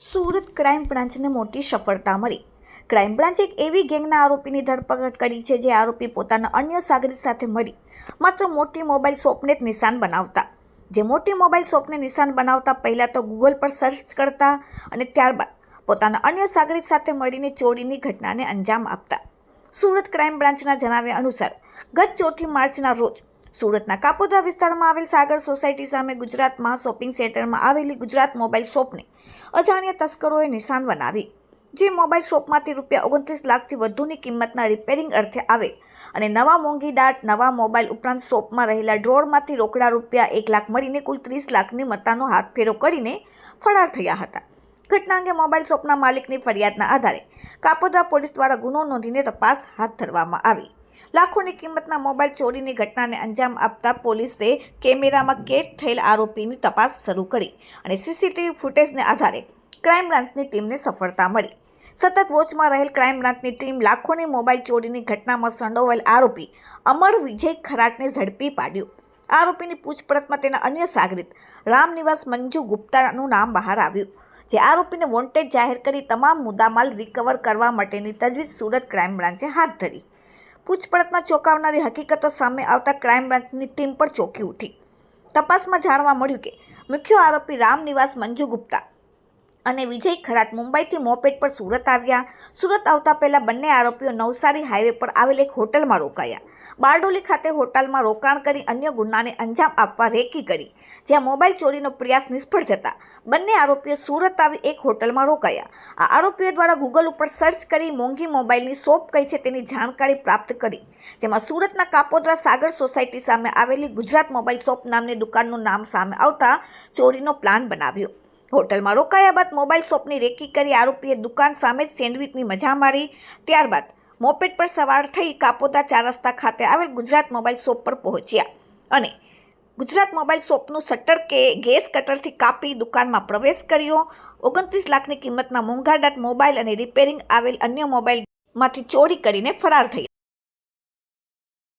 Surat crime બ્રાન્ચને મોટી સફળતા મળી. ક્રાઇમ બ્રાન્ચ એક એવી ગેંગના આરોપીની ધરપકડ કરી છે જે આરોપી પોતાના અન્ય સાગરી સાથે મળી, માત્ર મોટી મોબાઈલ શોપને જ નિશાન બનાવતા. જે મોટી મોબાઈલ શોપને નિશાન બનાવતા પહેલાં તો ગૂગલ પર સર્ચ કરતા અને ત્યારબાદ પોતાના અન્ય સાગરી સાથે મળીને ચોરીની ઘટનાને અંજામ આપતા. સુરત ક્રાઇમ બ્રાન્ચના જણાવ્યા અનુસાર, ગત ચોથી માર્ચના રોજ સુરતના કાપોદ્રા વિસ્તારમાં આવેલ સાગર સોસાયટી સામે ગુજરાતમાં શોપિંગ સેન્ટરમાં આવેલી ગુજરાત મોબાઈલ શોપને અજાણ્યા તસ્કરોએ નિશાન બનાવી, જે મોબાઈલ શોપમાંથી રૂપિયા ઓગણત્રીસ લાખથી વધુની કિંમતના રિપેરિંગ અર્થે આવે અને નવા મોંઘી દાટ નવા મોબાઈલ ઉપરાંત શોપમાં રહેલા ડ્રોરમાંથી રોકડા રૂપિયા એક લાખ મળીને કુલ ત્રીસ લાખની મત્તાનો હાથફેરો કરીને ફરાર થયા હતા. ઘટના અંગે મોબાઈલ શોપના માલિકની ફરિયાદના આધારે કાપોદ્રા પોલીસ દ્વારા ગુનો નોંધીને તપાસ હાથ ધરવામાં આવી. લાખોની કિંમતના મોબાઈલ ચોરીની ઘટનાને અંજામ આપતા પોલીસે કેમેરામાં કેદ થયેલ આરોપીની તપાસ શરૂ કરી અને સીસીટીવી ફૂટેજને આધારે ક્રાઇમ બ્રાન્ચની ટીમને સફળતા મળી. સતત વોચમાં રહેલ ક્રાઇમ બ્રાન્ચની ટીમ લાખોની મોબાઈલ ચોરીની ઘટનામાં સંડોવાયેલ આરોપી અમર વિજય ખરાટને ઝડપી પાડ્યો. આરોપીની પૂછપરછમાં તેના અન્ય સાગરિત રામનિવાસ મંજુ ગુપ્તાનું નામ બહાર આવ્યું, જે આરોપીને વોન્ટેડ જાહેર કરી તમામ મુદ્દામાલ રિકવર કરવા માટેની તજવીજ સુરત ક્રાઇમ બ્રાન્ચે હાથ ધરી. પૂછપરછમાં ચોંકાવનારી હકીકતો સામે આવતા ક્રાઇમ બ્રાન્ચની ટીમ પર ચોંકી ઉઠી. તપાસમાં જાણવા મળ્યું કે મુખ્ય આરોપી રામનિવાસ મંજુ ગુપ્તા અને વિજય ખરાત મુંબઈથી મોપેટ પર સુરત આવ્યા. સુરત આવતા પહેલાં બંને આરોપીઓ નવસારી હાઈવે પર આવેલ એક હોટલમાં રોકાયા. બારડોલી ખાતે હોટલમાં રોકાણ કરી અન્ય ગુનાને અંજામ આપવા રેકી કરી, જ્યાં મોબાઈલ ચોરીનો પ્રયાસ નિષ્ફળ જતા બંને આરોપીઓ સુરત આવી એક હોટલમાં રોકાયા. આ આરોપીઓ દ્વારા ગૂગલ ઉપર સર્ચ કરી મોંઘી મોબાઈલની શોપ કઈ છે તેની જાણકારી પ્રાપ્ત કરી, જેમાં સુરતના કાપોદ્રા સાગર સોસાયટી સામે આવેલી ગુજરાત મોબાઈલ શોપ નામની દુકાનનું નામ સામે આવતા ચોરીનો પ્લાન બનાવ્યો. હોટલમાં રોકાયા બાદ મોબાઈલ શોપની રેકી કરી આરોપીએ દુકાન સામે જ સેન્ડવિચની મજા મારી. ત્યારબાદ મોપેટ પર સવાર થઈ કાપોદા ચાર રસ્તા ખાતે આવેલ ગુજરાત મોબાઈલ શોપ પર પહોંચ્યા અને ગુજરાત મોબાઈલ શોપનું શટર કે ગેસ કટરથી કાપી દુકાનમાં પ્રવેશ કર્યો. ઓગણત્રીસ લાખની કિંમતના મોંઘાડાટ મોબાઈલ અને રિપેરિંગ આવેલ અન્ય મોબાઈલમાંથી ચોરી કરીને ફરાર થઈ